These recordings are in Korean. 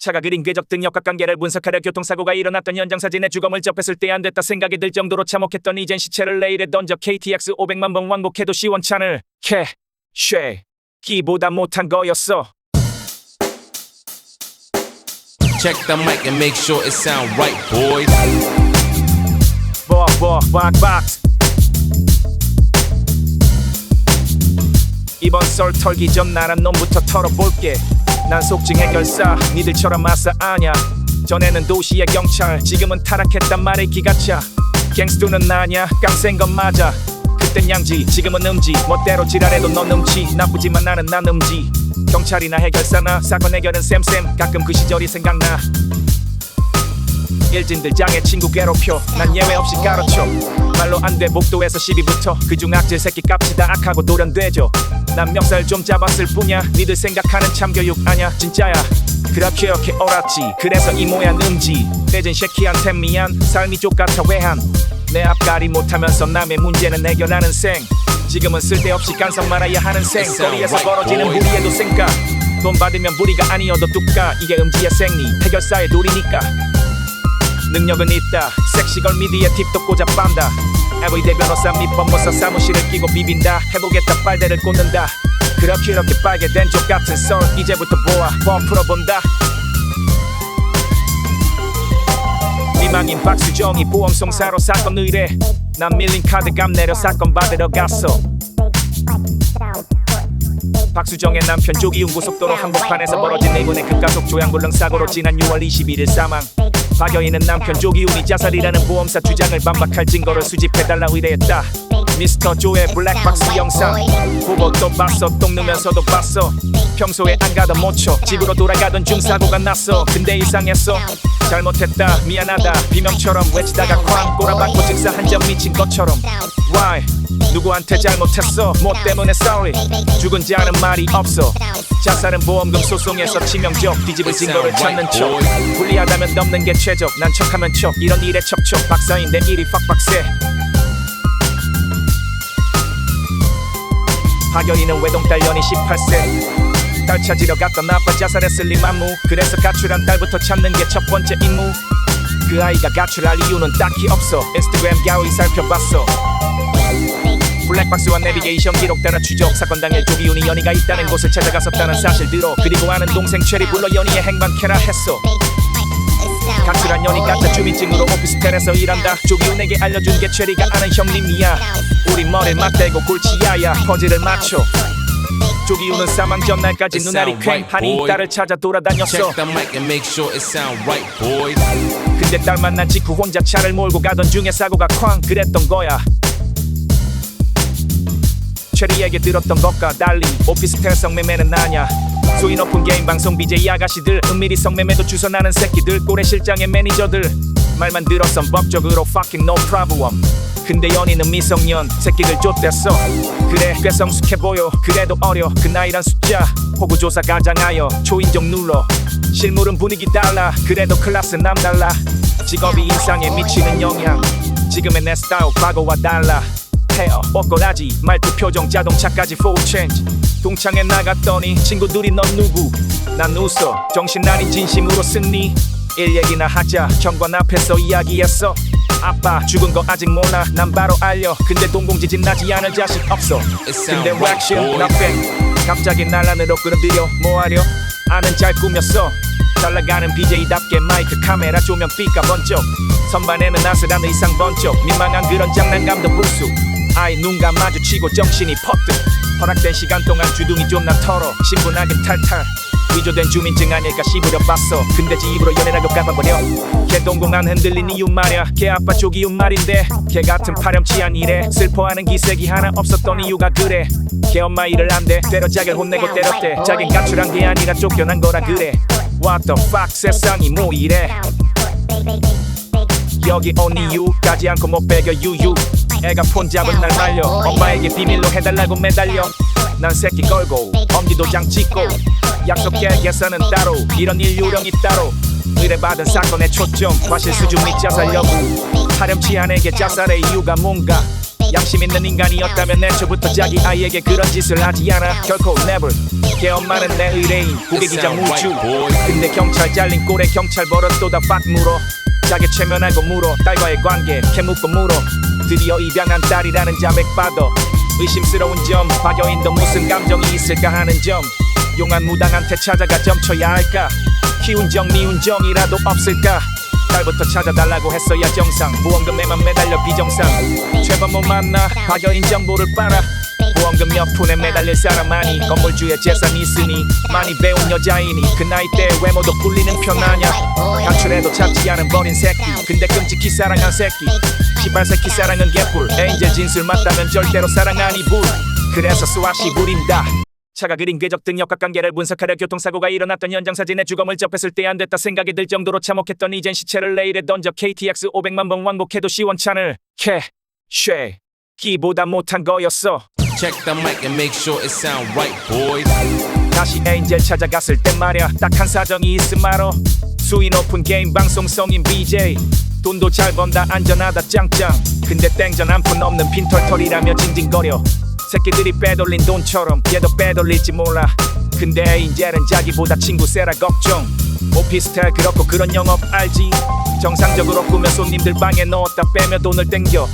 차가 그린 궤적 등 역학 관계를 분석하려 교통사고가 일어났던 현장 사진에 주검을 접했을 때 안 됐다 생각이 들 정도로 참혹했던 이젠 시체를 레일에 던져 KTX 500만 번 왕복해도 시원찮을 캐, 쉐, 기보다 못한 거였어. Check the mic and make sure it sound right, boys. 박박스 이번 썰 털기 전 나란 놈부터 털어볼게 난 속증 해결사. 니들처럼 마사 아냐. 전에는 도시의 경찰 지금은 타락했단 말에 기가 차. 갱스도는 나냐. 깡센 건 맞아. 그땐 양지 지금은 음지. 멋대로 지랄해도 넌 음치. 나쁘지만 나는 난 음지. 경찰이나 해결사나 사건 해결은 쌤쌤. 가끔 그 시절이 생각나 일진들 장애 친구 괴롭혀. 난 예외 없이 가르쳐. 말로 안 돼 목도에서 시비부터 그중 악질 새끼 깝치다 악하고 돌연되죠. 난 멱살 좀 잡았을 뿐이야. 니들 생각하는 참교육 아냐 진짜야. 그렇게 이렇게 옳았지. 그래서 이 모양 음지. 떼진 쉐키한테 미안 삶이 족같아 외한. 내 앞가리 못하면서 남의 문제는 해결하는 생. 지금은 쓸데없이 간섭 말아야 하는 생. 거리에서 벌어지는 무리에도 생각. 돈 받으면 무리가 아니어도 뚝까. 이게 음지의 생리. 해결사의 놀이니까 능력은 있다. 섹시걸 미디에 팁도 꽂아 빤다. 에브리데이 변호사 밑범모사 사무실을 끼고 비빈다. 해보겠다 빨대를 꽂는다. 그렇게 이렇게 빨게 된 족 같은 썰 이제부터 보아 뻔 풀어본다. 미망인 박수정이 보험송사로 사건 의뢰. 난 밀린 카드값 내려 사건 받으러 갔어. 박수정의 남편 조기훈 고속도로 한복판에서 벌어진 이번의 급가속 조향불능 사고로 지난 6월 21일 사망 박여인은 남편 조기훈이 자살이라는 보험사 주장을 반박할 증거를 수집해달라 의뢰했다. 미스터 조의 블랙박스 영상. 보고 또 봤어. 똥 누면서도 봤어. 평소에 안 가던 모처 집으로 돌아가던 중 사고가 났어. 근데 이상했어. 잘못했다. 미안하다. 비명처럼 외치다가 쾅 꼬라박고 즉사 한 점 미친 것처럼. Why 누구한테 잘못했어? 뭐 때문에 sorry? 죽은 자는 말이 없어. 자살은 보험금 소송에서 치명적 뒤집을 증거를 찾는 척. 불리하다면 넘는 게 최적. 난 척하면 척. 이런 일에 척척. 박사인데 일이 팍팍세. 박여인은 외동딸 연이 18세. 딸 찾으러 갔던 아빠 자살했을 리 만무. 그래서 가출한 딸부터 찾는 게 첫 번째 임무. 그 아이가 가출할 이유는 딱히 없어. 인스타그램 야위 살펴봤어 블랙박스와 내비게이션 기록 따라 추적 사건 당일 조기훈이 연희가 있다는 곳을 찾아갔었다는 사실 들어 그리고 아는 동생 체리 불러 연희의 행방캐라 했어. 가출한 연희 같다 주민증으로 오피스텔에서 일한다. 조기훈에게 알려준 게 체리가 아는 형님이야. 우리 머리 맞대고 골치야야. 퍼즐을 맞춰. 조기훈은 사망 전날까지 눈알이 boy. 딸을 찾아 돌아다녔어. 근데 딸 만난 직후 혼자 차를 몰고 가던 중에 사고가 쾅 그랬던 거야 체리에게 들었던 것과 달리 오피스텔 성매매는 아냐. 수위 높은 개인 방송 BJ 아가씨들 은밀히 성매매도 주선하는 새끼들 꼬레 실장의 매니저들. 말만 들었선 법적으로 fucking no problem. 근데 연인은 미성년 새끼들 쫓댔어. 그래 꽤 성숙해 보여. 그래도 어려 그 나이란 숫자. 호구조사 가장하여 초인종 눌러. 실물은 분위기 달라. 그래도 클래스 남달라. 직업이 인상에 미치는 영향. 지금의 내 스타일 과거와 달라 헤어 뻐꾸라지 말투 표정 자동차까지 full change. 동창회 나갔더니 친구들이 넌 누구? 난 웃어. 정신 아닌 진심으로 승리 일 얘기나 하자. 경관 앞에서 이야기했어. 아빠 죽은 거 아직 몰라. 난 바로 알려. 근데 동공지진 나지 않을 자식 없어. 근데 왁션 나뺑 갑자기 날란으로 끌어들여. 뭐하려? 아는 잘 꾸몄어. 잘 나가는 BJ답게 마이크 카메라 조명 삐까 번쩍. 선반에는 아슬한 의상 번쩍. 민망한 그런 장난감도 불쑥 아이 눈감 마주치고 정신이 퍼뜩. 허락된 시간 동안 주둥이 좀 나 털어. 신분하긴 탈탈. 위조된 주민증 아닐까 씹으려 봤어. 근데 지 입으로 연애라고 까봐버려. 걔 동공 안 흔들린 이유 말야. 걔 아빠 조기훈 말인데. 걔 같은 파렴치한 일에 슬퍼하는 기색이 하나 없었던 이유가 그래. 걔 엄마 일을 안돼. 때려 자기를 혼내고 때렸대. 자긴 가출한 게 아니라 쫓겨난 거라 그래. What the fuck 세상이 뭐 이래? 여기 온 이유까지 않고 못 배겨 유유 애가 폰 잡은 날 말려. 엄마에게 비밀로 해달라고 매달려. 난 새끼 걸고 엄지도장 찍고 약속 계획에서는 따로. 이런 일 요령이 따로. 의뢰받은 사건의 초점. 과실 수준 및 자살 여부 파렴치한 애게 자살의 이유가 뭔가. 양심 있는 인간이었다면 애초부터 자기 아이에게 그런 짓을 하지 않아. 결코 never. 걔 엄마는 내 의뢰인. 고객이자 무주. 근데 경찰 잘린 꼴에 경찰 버릇 또다 팍 물어. 자기 최면하고 물어. 딸과의 관계 캐묻고 물어 드디어 입양한 딸이라는 받아 의심스러운 점 박여인도 무슨 감정이 있을까 하는 점. 용한 무당한테 찾아가 점쳐야 할까? 키운 정 미운 정이라도 없을까? 딸부터 찾아달라고 했어야 정상. 보험금에만 매달려 비정상. 최번 못 만나 박여인 정보를 빨아 보험금 몇 푼에 매달릴 사람 많이 건물주의 재산이 있으니 많이 배운 여자이니 그 나이 때 외모도 꿀리는 편 아냐? 가출해도 찾지 않은 버린 새끼. 근데 끔찍히 사랑한 새끼. 시발 새끼 사랑은 개뿔. 에인젤 진술 맞다면 절대로 사랑 아니 불. 그래서 수아씨 부린다. 차가 그린 궤적 등 역학관계를 분석하려 교통사고가 일어났던 현장 사진에 주검을 접했을 때 안 됐다 생각이 들 정도로 참혹했던 이젠 시체를 레일에 던져 KTX 500만 번 왕복해도 시원찮을. 캐쉐 기보다 못한 거였어. Check the mic and make sure it sound right, boys. 다시 에인젤 찾아갔을 땐 말야. 딱 한 사정이 있음 말어. 수위 높은 게임 방송성인 BJ 돈도 잘 번다 안전하다 짱짱. 근데 땡전 한 푼 없는 빈털털이라며 징징거려. 새끼들이 빼돌린 돈처럼 얘도 빼돌릴지 몰라. 근데 에인젤은 자기보다 친구 세라 걱정. 오피스텔 그렇고 그런 영업 알지? 정상적으로 꾸며 손님들 방에 넣었다 빼며 돈을 땡겨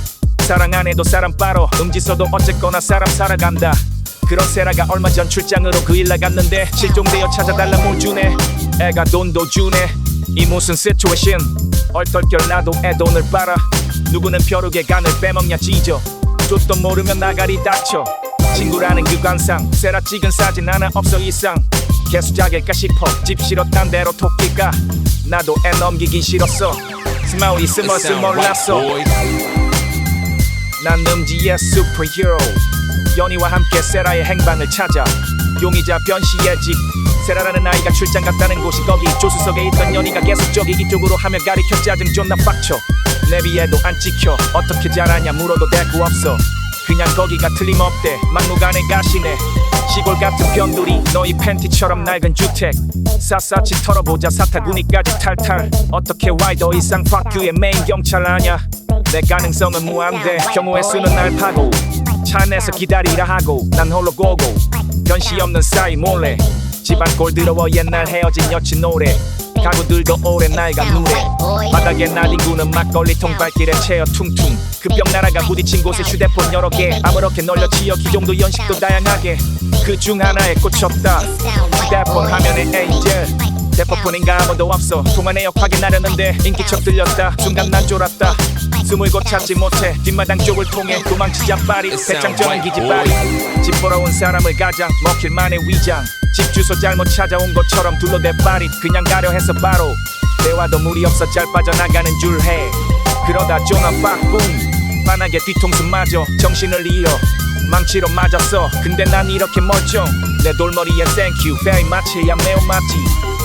사랑 안 해도 사람 빠로. 음지서도 어쨌거나 사람 살아간다. 그런 세라가 얼마 전 출장으로 그 일 나갔는데 실종되어 찾아달라 못 주네. 애가 돈도 주네. 이 무슨 시츄에이션 얼떨결 나도 애 돈을 빨아. 누구는 벼룩의 간을 빼먹냐 찢어. 족도 모르면 나가리 닥쳐. 친구라는 그 관상. 세라 찍은 사진 하나 없어 이상. 개수작일까 싶어. 집 싫어 딴 데로 토끼까 나도 애 넘기기 싫었어. 스마일이 right, 몰랐어. 난 음지의 슈퍼히어로 연희와 함께 세라의 행방을 찾아 용의자 변씨의 집. 세라라는 아이가 출장 갔다는 곳이 거기. 조수석에 있던 연희가 계속 저기 이쪽으로 하며 가리켜 짜증 존나 빡쳐. 내비에도 안 찍혀. 어떻게 잘하냐 물어도 대꾸 없어. 그냥 거기가 틀림없대. 막무가내 가시네. 시골 같은 변두리 너희 팬티처럼 낡은 주택. 샅샅이 털어보자. 사타구니까지 탈탈. 어떻게 와이 더 이상 파크의 메인 경찰 아냐 내 가능성은 무한대. 경우의 수는 날 파고 차 안에서 기다리라 하고 난 홀로 고고. 변시 없는 사이 몰래 집안 꼴 더러워 옛날 헤어진 여친 노래. 가구들도 오래 낡아 누래. 바닥에 나뒹구는 막걸리 통 발길에 채어 퉁퉁. 그병 나라가 부딪힌 곳에 휴대폰 여러 개. 아무렇게 널려 치여 기종도 연식도 다양하게. 그 중 하나에 꽂혔다. 휴대폰 화면에 에인젤 대포폰인가 아무도 없어. 통화 내역 확인하려는데 인기척 들렸다. 순간 난 쫄았다. 숨을 곧 찾지 못해. 뒷마당 쪽을 통해 도망치자 파리. 배짱 기지파리. 집 보러 온 사람을 가장 먹힐 만의 위장. 집 주소 잘못 찾아온 것처럼 둘러대 파리. 그냥 가려 해서 바로. 대화도 무리 없어 잘 빠져나가는 줄해. 그러다 전화 빡붐 만하게 뒤통수 맞아. 정신을 잃어. 망치로 맞았어. 근데 난 이렇게 멀쩡. 내 돌머리에 땡큐 much야 매우 맞지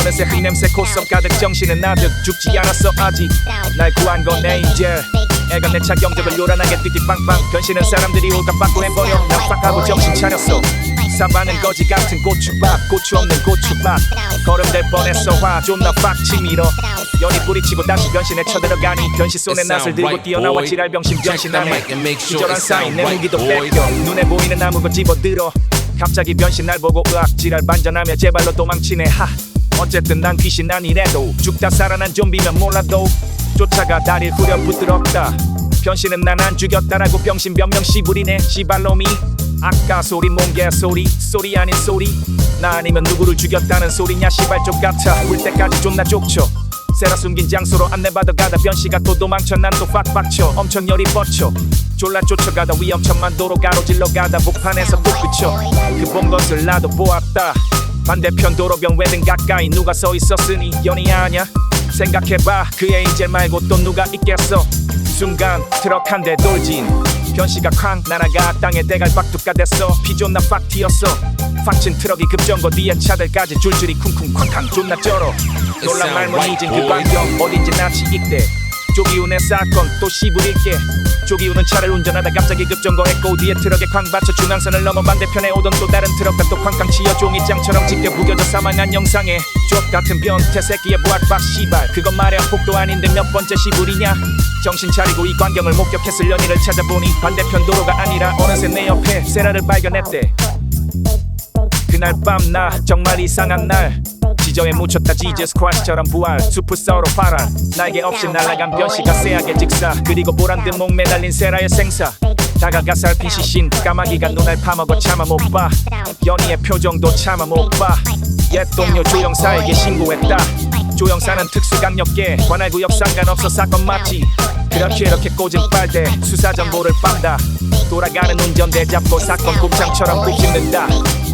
어느새 휘냄새 콧속 가득 정신은 아득 죽지 않았어 아직. 날 구한 건 에인젤 애가 내 차 경적을 요란하게 띠띠빵빵 변신은 사람들이 빠꾸 해버려. 난 빡하고 정신 차렸어. 사바는 거지 같은 고추밥 고추 없는 고추밥 걸음될 뻔했어 화 존나 빡치 밀어. 연이 뿌리치고 다시 변신에 쳐들어가니 변신 손에 낫을 들고 뛰어나와 지랄 병신 변신하네 기절한 사이 내 무기도 뺏겨. 눈에 보이는 아무것 집어들어. 갑자기 변신 날 보고 으악 지랄 반전하며 제 발로 도망치네. 하 어쨌든 난 귀신 아니래도 죽다 살아난 좀비면 몰라도 쫓아가 다리를 후려 부드럽다. 변신은 난 안 죽였다라고 병신 변명 씨부리네. 씨발놈이 아까 소리 몽개 소리 소리 아닌 소리. 나 아니면 누구를 죽였다는 소리냐 씨발쪽 같아. 울 때까지 존나 족쳐 세라 숨긴 장소로 안내받아 가다 변씨가 또 도망쳐. 난 또 빡빡쳐. 엄청 열이 뻗쳐. 졸라 쫓아가다 위험천만 도로 가로질러 가다 복판에서 또 그쳐. 그 본 것을 나도 보았다 반대편 도로변 외등 가까이 누가 서 있었으니 연이 아냐? 생각해봐. 그 에인젤 말고 또 누가 있겠어? 순간 트럭 한 대 돌진. 변씨가 쾅! 날아가 땅에 대갈박두가 됐어. 피 존나 빡 튀었어. 팍친 트럭이 급정거 뒤에 차들까지 줄줄이 쿵쿵 쾅쾅 존나 쩔어. 놀란 말문이진 그 광경 어딘지 낯이 익대 조기훈의 사건 또 씨부릴게 조기훈은 차를 운전하다 갑자기 급정거했고 뒤에 트럭에 쾅 받쳐 중앙선을 넘어 반대편에 오던 또 다른 트럭과 또 쾅쾅 치여 종이장처럼 찢겨 구겨져 사망한 영상에. 쪽 같은 변태 새끼의 부악박 씨발. 그건 말야 폭도 아닌데 몇 번째 씨부리냐? 정신 차리고 이 광경을 목격했을 연인을 찾아보니 반대편 도로가 아니라 어느새 내 옆에 세라를 발견했대. 그날 밤 나 정말 이상한 날 지저에 묻혔다 지제 스쿼시처럼 부활 수프 서로 파란 날개 없이 날아간 변씨가 쎄하게 직사. 그리고 보란듯 목 매달린 세라의 생사. 다가가 살핀 시신 까마귀가 눈알 파먹어 참아 못봐. 연희의 표정도 참아 못봐 옛 동료 조영사에게 신고했다. 조영사는 특수강력계. 관할구역 상관없어 사건 맞지 그렇게 이렇게 꽂은 빨대 수사 정보를 빤다. 돌아가는 운전대 잡고 사건 곱창처럼 굽씹는다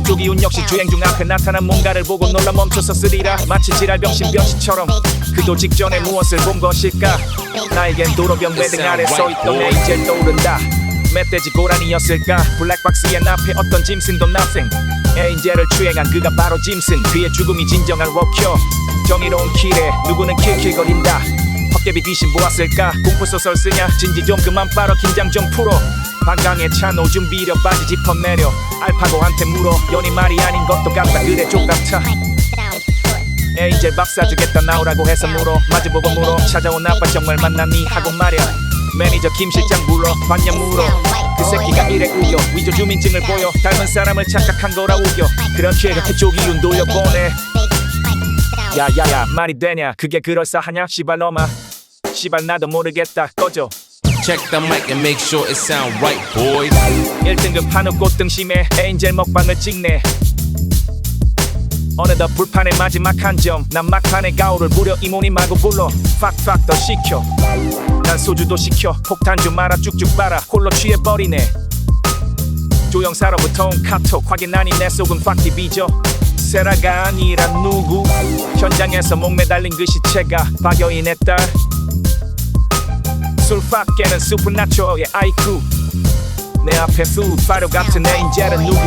조기훈 역시 주행 중 앞에 나타난 뭔가를 보고 놀라 멈춰서 쓰리라. 마치 지랄병신 병신처럼 그도 직전에 무엇을 본 것일까? 나에겐 도로변 매등 아래 서있던 에이젤 떠오른다. 멧돼지 고라니였을까? 블랙박스의 앞에 어떤 짐승도 nothing. 에인젤을 추행한 그가 바로 짐승. 그의 죽음이 진정한 워커. 정의로운 길에 누구는 킬킬거린다 헛개비 귀신 보았을까? 공포소설 쓰냐 진지 좀 그만 빨어 긴장 좀 풀어. 방강에 찬 오줌 비려 바지 지퍼 내려. 알파고한테 물어. 연이 말이 아닌 것도 같다 그래 족같아. 에이젤 박사 주겠다 나오라고 해서 물어. 마주보고 물어. 찾아온 아빠 정말 만났니 하고 말야. 매니저 김 실장 불러. 봤냐 물어. 그 새끼가 이래 우겨. 위조 주민증을 보여. 닮은 사람을 착각한 거라 우겨. 그렇게 이렇게 조기윤 돌려보내 야야야 말이 되냐? 그게 그럴싸하냐? 시발 너마. 시발 나도 모르겠다. 꺼져. Check the mic and make sure it sound right, boys. 1등급 한우 꽃등심에 에인젤 먹방을 찍네. 어느덧 불판의 마지막 한점난 막판에 가오를 부려 이모니 말고 불러. 팍팍 더 시켜. 난 소주도 시켜. 폭탄 좀 말아 쭉쭉 빨아. 홀로 취해버리네. 조영사로부터 온 카톡. 확인하니 내 속은 확 디비죠 세라가 아니라 누구? 현장에서 목 매달린 그 시체가 박여인의 딸. 술팍 깨는 슈퍼나초의 아이쿠. 내 앞에 수 파료 같은 에인젤은 누구?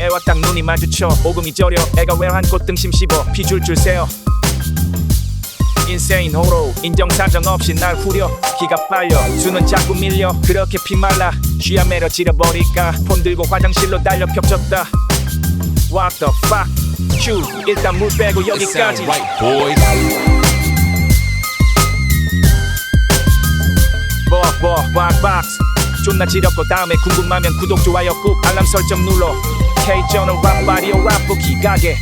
애와 딱 눈이 마주쳐 오금이 저려 애가 외환 꽃등심 씹어 피줄줄 새어. 인세인 호로 인정사정 없이 날 후려. 기가 빨려 수는 자꾸 밀려. 그렇게 피말라 쥐야 매려 지려버릴까? 폰 들고 화장실로 달려 겹쳤다 What the fuck? 큐 일단 물 빼고 여기까지. right, boys. 뭐뭐 왁박스 존나 지렸고 다음에 궁금하면 구독 좋아요 꾹 알람 설정 눌러. K저는 랍바리오 랍 부키 가게